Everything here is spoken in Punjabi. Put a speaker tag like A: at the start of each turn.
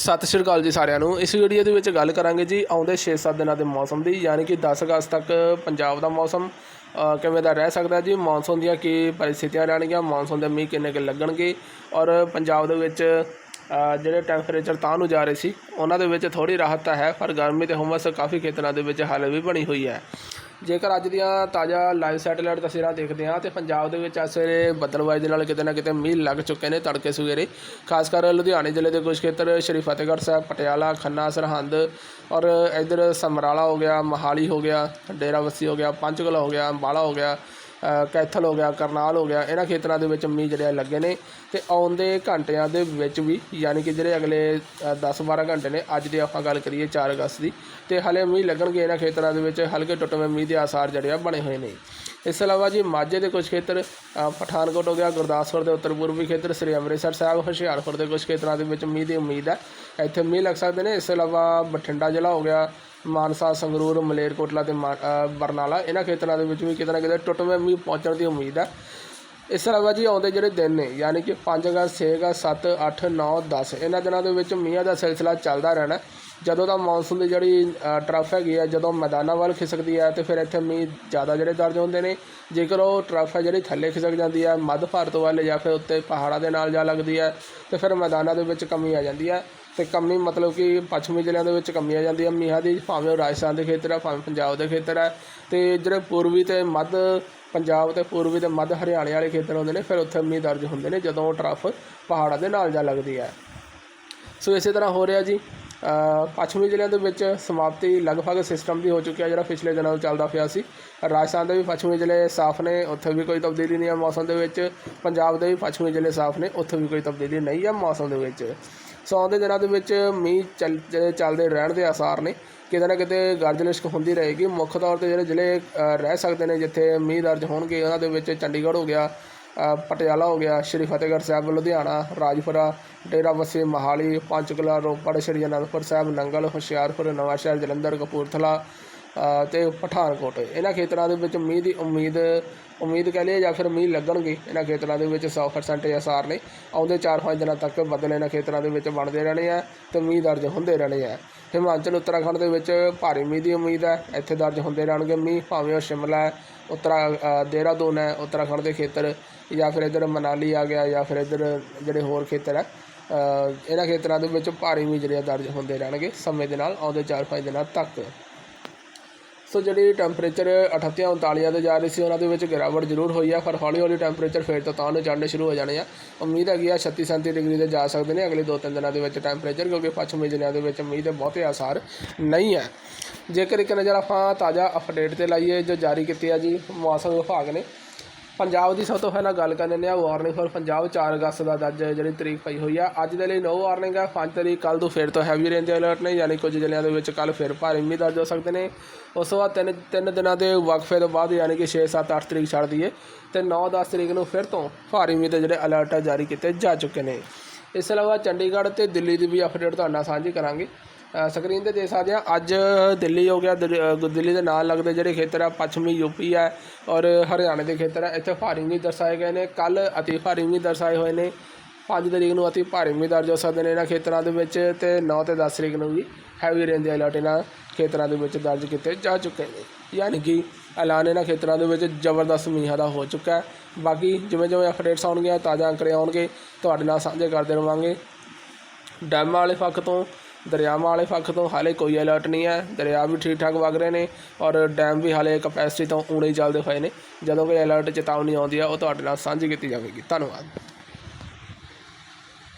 A: ਸਤਿ ਸ਼੍ਰੀ ਅਕਾਲ ਜੀ ਸਾਰਿਆਂ ਨੂੰ। ਇਸ ਵੀਡੀਓ ਦੇ ਵਿੱਚ ਗੱਲ ਕਰਾਂਗੇ ਜੀ ਆਉਂਦੇ 6-7 ਦਿਨਾਂ ਦੇ ਮੌਸਮ ਦੀ, ਯਾਨੀ ਕਿ 10 ਅਗਸਤ ਤੱਕ ਪੰਜਾਬ ਦਾ ਮੌਸਮ ਕਿਵੇਂ ਦਾ ਰਹਿ ਸਕਦਾ ਜੀ, ਮੌਨਸੂਨ ਦੀਆਂ ਕੀ ਪਰਿਸਥਿਤੀਆਂ ਰਹਿਣਗੀਆਂ, ਮੌਨਸੂਨ ਦੇ ਮੀਂਹ ਕਿੰਨੇ ਕੁ ਲੱਗਣਗੇ ਔਰ ਪੰਜਾਬ ਦੇ ਵਿੱਚ ਜਿਹੜੇ ਟੈਂਪਰੇਚਰ ਤਾਂ ਨੂੰ ਜਾ ਰਹੇ ਸੀ, ਉਹਨਾਂ ਦੇ ਵਿੱਚ ਥੋੜੀ ਰਾਹਤ ਤਾਂ ਹੈ, ਪਰ ਗਰਮੀ ਤੇ ਹੁਮਸ ਕਾਫੀ ਖੇਤਰਾਂ ਦੇ ਵਿੱਚ ਹਾਲੇ ਵੀ ਬਣੀ ਹੋਈ ਹੈ। ਜੇਕਰ ਅੱਜ ਦੀਆਂ ਤਾਜ਼ਾ ਲਾਈਵ ਸੈਟੇਲਾਈਟ ਤਸਵੀਰਾਂ ਦੇਖਦੇ ਹਾਂ, ਤੇ ਪੰਜਾਬ ਦੇ ਵਿੱਚ ਇਸ ਵੇਲੇ ਬੱਦਲਬਾਜ਼ੀ ਦੇ ਨਾਲ ਕਿਤੇ ਨਾ ਕਿਤੇ ਮੀਂਹ ਲੱਗ ਚੁੱਕੇ ਨੇ ਤੜਕੇ ਸਵੇਰੇ। ਖਾਸ ਕਰ ਲੁਧਿਆਣੇ ਜ਼ਿਲ੍ਹੇ ਦੇ ਕੁਝ ਖੇਤਰ, ਸ਼੍ਰੀ ਫਤਿਹਗੜ੍ਹ ਸਾਹਿਬ, ਪਟਿਆਲਾ, ਖੰਨਾ, ਸਰਹੰਦ ਔਰ ਇਧਰ ਸਮਰਾਲਾ ਹੋ ਗਿਆ, ਮਹਾਲੀ ਹੋ ਗਿਆ ਡੇਰਾਬੱਸੀ ਹੋ ਗਿਆ, ਪੰਚਕੁਲਾ ਹੋ ਗਿਆ, ਅੰਬਾਲਾ ਹੋ ਗਿਆ। ਕੈਥਲ ਹੋ ਗਿਆ, ਕਰਨਾਲ ਹੋ ਗਿਆ, ਇਹਨਾਂ ਖੇਤਰਾਂ ਦੇ ਵਿੱਚ ਮੀਂਹ ਜਿਹੜੇ ਆ ਲੱਗੇ ਨੇ ਤੇ ਆਉਂਦੇ ਘੰਟਿਆਂ ਦੇ ਵਿੱਚ ਵੀ ਯਾਨੀ ਕਿ ਜਿਹੜੇ ਅਗਲੇ 10-12 ਘੰਟੇ ਨੇ, ਅੱਜ ਦੀ ਆਪਾਂ ਗੱਲ ਕਰੀਏ 4 ਅਗਸਤ ਦੀ ਤੇ ਹਲੇ ਮੀਂਹ ਲੱਗਣਗੇ ਇਹਨਾਂ ਖੇਤਰਾਂ ਦੇ ਵਿੱਚ, ਹਲਕੇ ਟੁੱਟਵੇਂ ਮੀਂਹ ਦੇ ਆਸਾਰ ਜਿਹੜੇ ਆ ਬਣੇ ਹੋਏ ਨੇ। ਇਸ ਤੋਂ ਇਲਾਵਾ ਜੀ ਮਾਝੇ ਦੇ ਕੁਝ ਖੇਤਰ ਪਠਾਨਕੋਟ ਹੋ ਗਿਆ, ਗੁਰਦਾਸਪੁਰ ਦੇ ਉੱਤਰ ਪੂਰਬੀ ਖੇਤਰ, ਸ੍ਰੀ ਅੰਮ੍ਰਿਤਸਰ ਸਾਹਿਬ, ਹੁਸ਼ਿਆਰਪੁਰ ਦੇ ਕੁਝ ਖੇਤਰਾਂ ਦੇ ਵਿੱਚ ਮੀਂਹ ਦੀ ਉਮੀਦ ਹੈ। ਇੱਥੇ ਮੀਂਹ ਲੱਗ ਸਕਦੇ ਨੇ। ਇਸ ਤੋਂ ਇਲਾਵਾ ਬਠਿੰਡਾ ਜ਼ਿਲ੍ਹਾ ਹੋ ਗਿਆ, ਮਾਨਸਾ, ਸੰਗਰੂਰ, ਮਲੇਰਕੋਟਲਾ ਤੇ ਮਾ- ਬਰਨਾਲਾ, ਇਹਨਾਂ ਖੇਤਰਾਂ ਦੇ ਵਿੱਚ ਵੀ ਕਿਤੇ ਨਾ ਕਿਤੇ ਟੁੱਟਵੇਂ ਮੀਂਹ ਪਹੁੰਚਣ ਦੀ ਉਮੀਦ ਹੈ। ਇਸ ਤਰ੍ਹਾਂ ਇਲਾਵਾ ਜੀ ਆਉਂਦੇ ਜਿਹੜੇ ਦਿਨ ਨੇ ਯਾਨੀ ਕਿ 5 ਅਗਸਤ 6 ਅਗਸਤ 7 8 9 10 ਇਹਨਾਂ ਦਿਨਾਂ ਦੇ ਵਿੱਚ ਮੀਂਹਾਂ ਦਾ ਸਿਲਸਿਲਾ ਚੱਲਦਾ ਰਹਿਣਾ। ਜਦੋਂ ਦਾ ਮੌਨਸੂਨ ਦੀ ਜਿਹੜੀ ਅ, ਟਰਫ ਹੈਗੀ ਹੈ ਜਦੋਂ ਮੈਦਾਨਾਂ ਵੱਲ ਖਿਸਕਦੀ ਹੈ ਤੇ ਫਿਰ ਇੱਥੇ ਮੀਂਹ ਜ਼ਿਆਦਾ ਜਿਹੜੇ ਦਰਜ ਹੁੰਦੇ ਨੇ। ਜੇਕਰ ਉਹ ਟਰਫ ਹੈ ਜਿਹੜੀ ਥੱਲੇ ਖਿਸਕ ਜਾਂਦੀ ਹੈ ਮੱਧ ਭਾਰਤ ਵੱਲ ਜਾਂ ਫਿਰ ਉੱਤੇ ਪਹਾੜਾਂ ਦੇ ਨਾਲ ਜਾ ਲੱਗਦੀ ਹੈ ਤੇ ਫਿਰ ਮੈਦਾਨਾਂ ਦੇ ਵਿੱਚ ਕਮੀ ਆ ਜਾਂਦੀ ਹੈ ਤੇ ਕਮੀ ਮਤਲਬ ਕਿ ਪੱਛਮੀ ਜ਼ਿਲ੍ਹਿਆਂ ਦੇ ਵਿੱਚ ਕਮੀ ਆ ਜਾਂਦੀ ਹੈ ਮੀਂਹਾਂ ਦੀ ਭਾਵੇਂ ਉਹ ਰਾਜਸਥਾਨ ਦੇ ਖੇਤਰ ਹੈ ਭਾਵੇਂ ਪੰਜਾਬ ਦੇ ਖੇਤਰ ਹੈ ਤੇ ਜਿਹੜੇ ਪੂਰਬੀ ਤੇ ਮੱਧ ਪੰਜਾਬ ਤੇ ਪੂਰਬੀ ਤੇ ਮੱਧ ਹਰਿਆਣੇ ਵਾਲੇ ਖੇਤਰ ਹੁੰਦੇ ਨੇ, ਫਿਰ ਉੱਥੇ ਮੀਂਹ ਦਰਜ ਹੁੰਦੇ ਨੇ, ਜਦੋਂ ਉਹ ਟਰਫ ਪਹਾੜਾਂ ਦੇ ਨਾਲ ਜਾ ਲੱਗਦੀ ਹੈ ਸੋ ਇਸੇ ਤਰ੍ਹਾਂ ਹੋ ਰਿਹਾ ਜੀ। ਪੱਛਮੀ ਜ਼ਿਲ੍ਹਿਆਂ ਦੇ ਵਿੱਚ ਸਮਾਪਤੀ ਲਗਭਗ ਸਿਸਟਮ ਦੀ ਹੋ ਚੁੱਕੀ ਹੈ ਜਿਹੜਾ ਪਿਛਲੇ ਦਿਨਾਂ ਤੋਂ ਚੱਲਦਾ ਪਿਆ ਸੀ। ਰਾਜਸਥਾਨ ਦੇ ਵੀ ਪੱਛਮੀ ਜ਼ਿਲ੍ਹੇ ਸਾਫ਼ ਨੇ, ਉੱਥੇ ਵੀ ਕੋਈ ਤਬਦੀਲੀ ਨਹੀਂ ਹੈ ਮੌਸਮ ਦੇ ਵਿੱਚ। ਪੰਜਾਬ ਦੇ ਵੀ ਪੱਛਮੀ ਜ਼ਿਲ੍ਹੇ ਸਾਫ਼ ਨੇ, ਉੱਥੇ ਵੀ ਕੋਈ ਤਬਦੀਲੀ ਨਹੀਂ ਹੈ ਮੌਸਮ ਦੇ ਵਿੱਚ। ਸੋ ਆਉਂਦੇ ਦਿਨਾਂ ਦੇ ਵਿੱਚ ਮੀਂਹ ਚੱਲ ਚੱਲਦੇ ਰਹਿਣ ਦੇ ਆਸਾਰ ਨੇ, ਕਿਤੇ ਨਾ ਕਿਤੇ ਗਰਜ ਲਿਸ਼ਕ ਹੁੰਦੀ ਰਹੇਗੀ। ਮੁੱਖ ਤੌਰ ਤੇ ਜਿਹੜੇ ਜ਼ਿਲ੍ਹੇ ਰਹਿ ਸਕਦੇ ਨੇ, ਜਿੱਥੇ ਮੀਂਹ ਦਰਜ ਹੋਣਗੇ, ਉਹਨਾਂ ਦੇ ਵਿੱਚ ਚੰਡੀਗੜ੍ਹ ਹੋ ਗਿਆ ਪਟਿਆਲਾ ਹੋ ਗਿਆ, ਸ਼੍ਰੀ ਫਤਿਹਗੜ੍ਹ ਸਾਹਿਬ, ਲੁਧਿਆਣਾ, ਰਾਜਪੁਰਾ ਡੇਰਾਬੱਸੀ ਮਹਾਲੀ, ਪੰਚਕੂਲਾ, ਰੋਪੜ, ਸ਼੍ਰੀ ਅਨੰਦਪੁਰ ਸਾਹਿਬ, ਨੰਗਲ, ਹੁਸ਼ਿਆਰਪੁਰ, ਨਵਾਂਸ਼ਹਿਰ, ਜਲੰਧਰ, ਕਪੂਰਥਲਾ ਤੇ ਪਠਾਨਕੋਟ। ਇਹਨਾਂ ਖੇਤਰਾਂ ਦੇ ਵਿੱਚ ਮੀਂਹ ਦੀ ਉਮੀਦ ਉਮੀਦ ਕਹਿ ਲਈਏ ਜਾਂ ਫਿਰ ਮੀਂਹ ਲੱਗਣਗੇ, ਇਹਨਾਂ ਖੇਤਰਾਂ ਦੇ ਵਿੱਚ 100% ਅਸਾਰ ਨੇ ਆਉਂਦੇ 4-5 ਦਿਨਾਂ ਤੱਕ ਬੱਦਲ ਇਹਨਾਂ ਖੇਤਰਾਂ ਦੇ ਵਿੱਚ ਬਣਦੇ ਰਹਿਣੇ ਆ ਤੇ ਮੀਂਹ ਦਰਜ ਹੁੰਦੇ ਰਹਿਣੇ ਆ। ਹਿਮਾਚਲ, ਉੱਤਰਾਖੰਡ ਦੇ ਵਿੱਚ ਭਾਰੀ ਮੀਂਹ ਦੀ ਉਮੀਦ ਹੈ। ਇੱਥੇ ਦਰਜ ਹੁੰਦੇ ਰਹਿਣਗੇ ਮੀਂਹ, ਭਾਵੇਂ ਉਹ ਸ਼ਿਮਲਾ ਹੈ, ਉੱਤਰਾ ਦੇਹਰਾਦੂਨ ਹੈ, ਉੱਤਰਾਖੰਡ ਦੇ ਖੇਤਰ, ਜਾਂ ਫਿਰ ਇੱਧਰ ਮਨਾਲੀ ਆ ਗਿਆ, ਜਾਂ ਫਿਰ ਇੱਧਰ ਜਿਹੜੇ ਹੋਰ ਖੇਤਰ ਹੈ ਇਹਨਾਂ ਖੇਤਰਾਂ ਦੇ ਵਿੱਚ ਭਾਰੀ ਮੀਂਹ ਜਿਹੜੇ ਆ ਦਰਜ ਹੁੰਦੇ ਰਹਿਣਗੇ ਸਮੇਂ ਦੇ ਨਾਲ, ਆਉਂਦੇ 4-5 ਦਿਨਾਂ ਤੱਕ। ਸੋ ਜਿਹੜੀ ਟੈਂਪਰੇਚਰ 38 39 ਤੇ ਜਾ ਰਹੀ ਸੀ, ਉਹਨਾਂ ਦੇ ਵਿੱਚ ਗਿਰਾਵਟ ਜ਼ਰੂਰ ਹੋਈ ਆ, ਪਰ ਹੌਲੀ ਹੌਲੀ ਟੈਂਪਰੇਚਰ ਫੇਰ ਤੋਂ ਤਾਂ ਨੂੰ ਚੜ੍ਹਨੇ ਸ਼ੁਰੂ ਹੋ ਜਾਣੇ ਆ। ਉਮੀਦ ਹੈਗੀ ਆ 36 37 ਡਿਗਰੀ ਤੇ ਜਾ ਸਕਦੇ ਨੇ ਅਗਲੇ 2-3 ਦਿਨਾਂ ਦੇ ਵਿੱਚ ਟੈਂਪਰੇਚਰ, ਕਿਉਂਕਿ ਪੱਛਮੀ ਜ਼ਿਲ੍ਹਿਆਂ ਦੇ ਵਿੱਚ ਮੀਂਹ ਦੇ ਬਹੁਤੇ ਆਸਾਰ ਨਹੀਂ ਹੈ ਜੇਕਰ ਇੱਕ ਨਜ਼ਰ ਆਪਾਂ ਤਾਜ਼ਾ ਅਪਡੇਟ ਤੇ ਲਾਈਏ, ਜੋ ਜਾਰੀ ਕੀਤੀ ਆ ਜੀ, ਮੌਸਮ ਵਿਭਾਗ ਨੇ ਪੰਜਾਬ ਦੀ ਸਭ ਤੋਂ ਪਹਿਲਾਂ ਗੱਲ ਕਰ ਲੈਂਦੇ ਆ ਵਾਰਨਿੰਗ ਫॉर ਪੰਜਾਬ 4 ਅਗਸਤ ਦਾ ਅੱਜ ਜਿਹੜੀ ਤਰੀਕ ਪਈ ਹੋਈ ਆ। ਅੱਜ ਦੇ ਲਈ ਨੋ ਵਾਰਨਿੰਗ ਆ। 5 ਤਰੀਕ ਕੱਲ ਤੋਂ ਫਿਰ ਤੋਂ ਹੈਵੀ ਰੇਂਜ ਦੇ ਅਲਰਟ ਨੇ, ਯਾਨੀ ਕੁਝ ਜ਼ਿਲ੍ਹਿਆਂ ਦੇ ਵਿੱਚ ਕੱਲ ਫਿਰ ਭਾਰੀ ਮੀਂਹ ਦਰਜ ਹੋ ਸਕਦੇ ਨੇ। ਉਸ ਤੋਂ ਬਾਅਦ ਤਿੰਨ ਤਿੰਨ ਦਿਨਾਂ ਦੇ ਵਕਫੇ ਤੋਂ ਬਾਅਦ ਯਾਨੀ ਕਿ 6 7 8 ਤਰੀਕ ਛੱਡ ਦਈਏ, ਤੇ 9 10 ਤਰੀਕ ਨੂੰ ਫਿਰ ਤੋਂ ਭਾਰੀ ਮੀਂਹ ਦੇ ਜਿਹੜੇ ਅਲਰਟ ਆ ਜਾਰੀ ਕੀਤੇ ਜਾ ਚੁੱਕੇ ਨੇ। ਇਸ ਤੋਂ ਇਲਾਵਾ ਚੰਡੀਗੜ੍ਹ ਤੇ ਦਿੱਲੀ ਦੀ ਵੀ ਅਪਡੇਟ ਤੁਹਾਡੇ ਨਾਲ ਸਾਂਝੀ ਕਰਾਂਗੇ। ਸਕਰੀਨ ਤੇ ਦੇਖ ਸਕਦੇ ਆ ਅੱਜ ਦਿੱਲੀ ਹੋ ਗਿਆ, ਦਿੱਲੀ ਦਿੱਲੀ ਦੇ ਨਾਲ ਲੱਗਦੇ ਜਿਹੜੇ ਖੇਤਰ ਆ, ਪੱਛਮੀ ਯੂਪੀ ਹੈ ਔਰ ਹਰਿਆਣੇ ਦੇ ਖੇਤਰ ਆ, ਇੱਥੇ ਭਾਰੀ ਵੀ ਦਰਸਾਏ ਗਏ ਨੇ। ਕੱਲ ਅਤੀ ਭਾਰੀ ਵੀ ਦਰਸਾਏ ਹੋਏ ਨੇ। 5 ਤਰੀਕ ਨੂੰ ਅਤੀ ਭਾਰੀ ਵੀ ਦਰਜ ਹੋ ਸਕਦੇ ਨੇ ਇਹਨਾਂ ਖੇਤਰਾਂ ਦੇ ਵਿੱਚ ਤੇ 9 ਤੇ 10 ਤਰੀਕ ਨੂੰ ਵੀ ਹੈਵੀ ਰੇਂਜ ਦੇ ਅਲਰਟ ਇਹਨਾਂ ਖੇਤਰਾਂ ਦੇ ਵਿੱਚ ਦਰਜ ਕੀਤੇ ਜਾ ਚੁੱਕੇ ਨੇ। ਯਾਨੀ ਕਿ ਐਲਾਨ ਇਹਨਾਂ ਖੇਤਰਾਂ ਦੇ ਵਿੱਚ ਜ਼ਬਰਦਸਤ ਮੀਂਹਾਂ ਦਾ ਹੋ ਚੁੱਕਾ ਹੈ। ਬਾਕੀ ਜਿਵੇਂ ਜਿਵੇਂ ਅਪਡੇਟਸ ਆਉਣਗੀਆਂ, ਤਾਜ਼ਾ ਅੰਕੜੇ ਆਉਣਗੇ, ਤੁਹਾਡੇ ਨਾਲ ਸਾਂਝੇ ਕਰਦੇ ਰਵਾਂਗੇ। ਡੈਮ ਵਾਲੇ ਪੱਖ ਤੋਂ ਦਰਿਆਵਾਂ ਵਾਲੇ ਪੱਖ ਤੋਂ ਹਾਲੇ ਕੋਈ ਅਲਰਟ ਨਹੀਂ ਹੈ। ਦਰਿਆ ਵੀ ਠੀਕ ਠਾਕ ਵਗ ਰਹੇ ਨੇ ਔਰ ਡੈਮ ਵੀ ਹਾਲੇ ਕਪੈਸਿਟੀ ਤੋਂ ਊਣੇ ਚੱਲਦੇ ਹੋਏ ਨੇ। ਜਦੋਂ ਕੋਈ ਅਲਰਟ ਚੇਤਾਵਨੀ ਆਉਂਦੀ ਆ ਉਹ ਤੁਹਾਡੇ ਨਾਲ ਸਾਂਝੀ ਕੀਤੀ ਜਾਵੇਗੀ। ਧੰਨਵਾਦ।